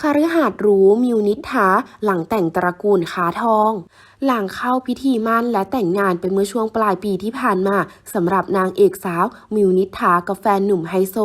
คฤหาสน์รูมิวนิษฐาหลังแต่งตระกูลค้าทอง หลังเข้าพิธีมั่นและแต่งงานไปเมื่อช่วงปลายปีที่ผ่านมาสำหรับนางเอกสาว มิวนิษฐากับแฟนหนุ่มไฮโซ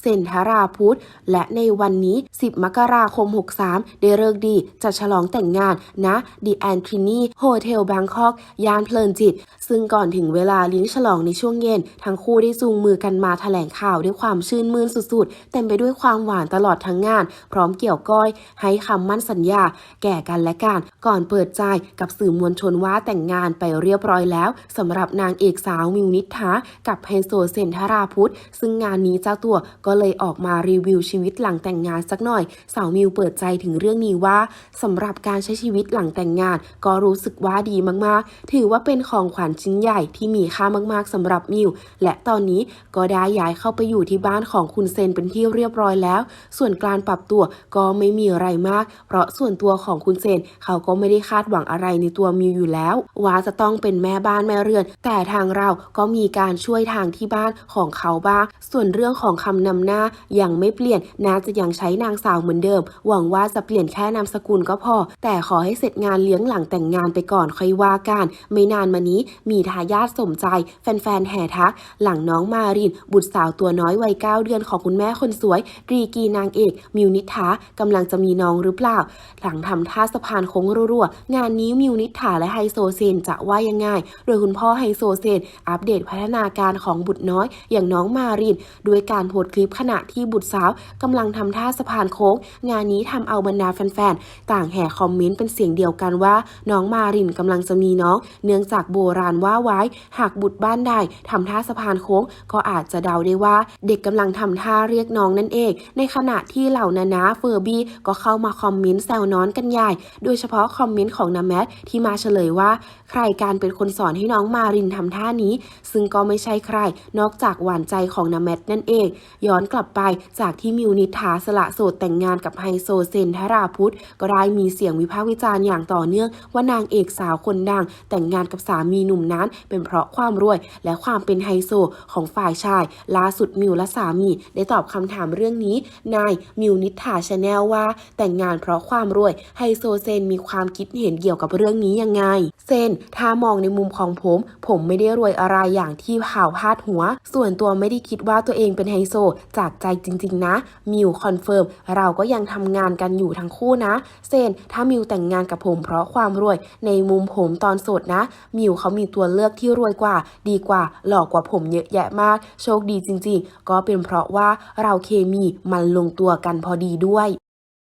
เซนทราพุทธ และในวันนี้ 10 มกราคม 63 ได้เลิกดีจะฉลองแต่งงานณดีแอนทรินีโฮเทลบางกอกย่านเพลินจิต ซึ่งก่อนถึงเวลาเลี้ยงฉลองในช่วงเย็น ทั้งคู่ได้จูงมือกันมาแถลงข่าวด้วยความชื่นมื่นสุดๆ เต็มไปด้วยความหวานตลอดทั้งงาน พร้อมเกี่ยวก้อย ให้คำมั่นสัญญา แก่กันและกันก่อนเปิดใจกับสื่อมวลชนว่าแต่งงานไปเรียบร้อยแล้วสำหรับนางเอกสาวมิวนิษฐากับไฮโซเซนทราพุทธซึ่งงานนี้เจ้าตัวก็เลยออกมารีวิวชีวิตหลังแต่งงานสักหน่อย สาวมิวเปิดใจถึงเรื่องนี้ว่าสำหรับการใช้ชีวิตหลังแต่งงาน ก็รู้สึกว่าดีมากๆ ถือว่าเป็นของขวัญชิ้นใหญ่ที่มีค่ามากๆสำหรับมิวและตอนนี้ก็ได้ย้ายเข้าไปอยู่ที่บ้านของคุณเซนเป็นที่เรียบร้อยแล้ว ส่วนการปรับตัวก็ไม่มีอะไรมาก เพราะส่วนตัวของคุณเซนเขาก็ไม่ได้คาดหวังอะไรในตัวมิวอยู่แล้วว่าจะต้องเป็นแม่บ้านแม่เรือน แต่ทางเราก็มีการช่วยทางที่บ้านของเขาบ้าง ส่วนเรื่องของคำนำหน้ายังไม่เปลี่ยนน่าจะยังใช้นางสาวเหมือนเดิม หวังว่าจะเปลี่ยนแค่นามสกุลก็พอ แต่ขอให้เสร็จงานเลี้ยงหลังแต่งงานไปก่อนค่อยว่ากัน ไม่นานมานี้มีทายาทสมใจ แฟนๆแห่ทัก หลังน้องมาริน บุตรสาวตัวน้อยวัยเก้าเดือนของคุณแม่คนสวยตรีกีนางเอก มิวนิษฐากำลังจะมีน้องหรือเปล่า หลังทำท่าสะพานโค้งรัวๆงานนี้มิวนิษฐาและไฮโซเซนจะว่ายังไง โดยคุณพ่อไฮโซเซนอัปเดตพัฒนาการของบุตรน้อย อย่างน้องมาริน ด้วยการโพสต์คลิปขณะที่บุตรสาวกำลังทำท่าสะพานโค้ง งานนี้ทำเอาบรรดาแฟนๆ ต่างแห่คอมเมนต์เป็นเสียงเดียวกันว่า น้องมารินกำลังจะมีน้อง เนื่องจากโบราณว่าไว้ หากบุตรบ้านใดทำท่าสะพานโค้ง ก็อาจจะเดาได้ว่า เด็กกำลังทำท่าเรียกน้องนั่นเอง ในขณะที่เหล่านานาเฟอร์บี้ก็เข้ามาคอมเมนต์แซวน้อนกันใหญ่ โดยเฉพาะคอมเมนต์ของนาแมทที่มาเฉลยว่า ใครการเป็นคนสอนให้น้องมารินทำท่านี้ ซึ่งก็ไม่ใช่ใคร นอกจากหวานใจของนาแมทนั่นเอง ย้อนกลับไปจากที่มิวนิษฐาสละโสดแต่งงานกับไฮโซเซนทราพุทธก็ได้มีเสียงวิพากษ์วิจารณ์อย่างต่อเนื่อง ว่านางเอกสาวคนดัง แต่งงานกับสามีหนุ่มนั้น เป็นเพราะความรวย และความเป็นไฮโซของฝ่ายชายล่าสุดมิวและสามีได้ตอบคำถามเรื่องนี้นายมิวนิษฐาชาแนลว่า แต่งงานเพราะความรวยไฮโซเซนมีความคิดเห็นเกี่ยวกับเรื่องนี้นี้ยังไง เซนถ้ามองในมุมของผม ผมไม่ได้รวยอะไรอย่างที่ข่าวพาดหัว ส่วนตัวไม่ได้คิดว่าตัวเองเป็นไฮโซ จากใจจริง ๆ นะ มิวคอนเฟิร์ม เราก็ยังทำงานกันอยู่ทั้งคู่นะ เซนถ้ามิวแต่งงานกับผมเพราะความรวย ในมุมผมตอนโสดนะ มิวเขามีตัวเลือกที่รวยกว่า ดีกว่า หลอกกว่าผมเยอะแยะมาก โชคดีจริง ๆ ก็เป็นเพราะว่าเราเคมีมันลงตัวกันพอดีด้วย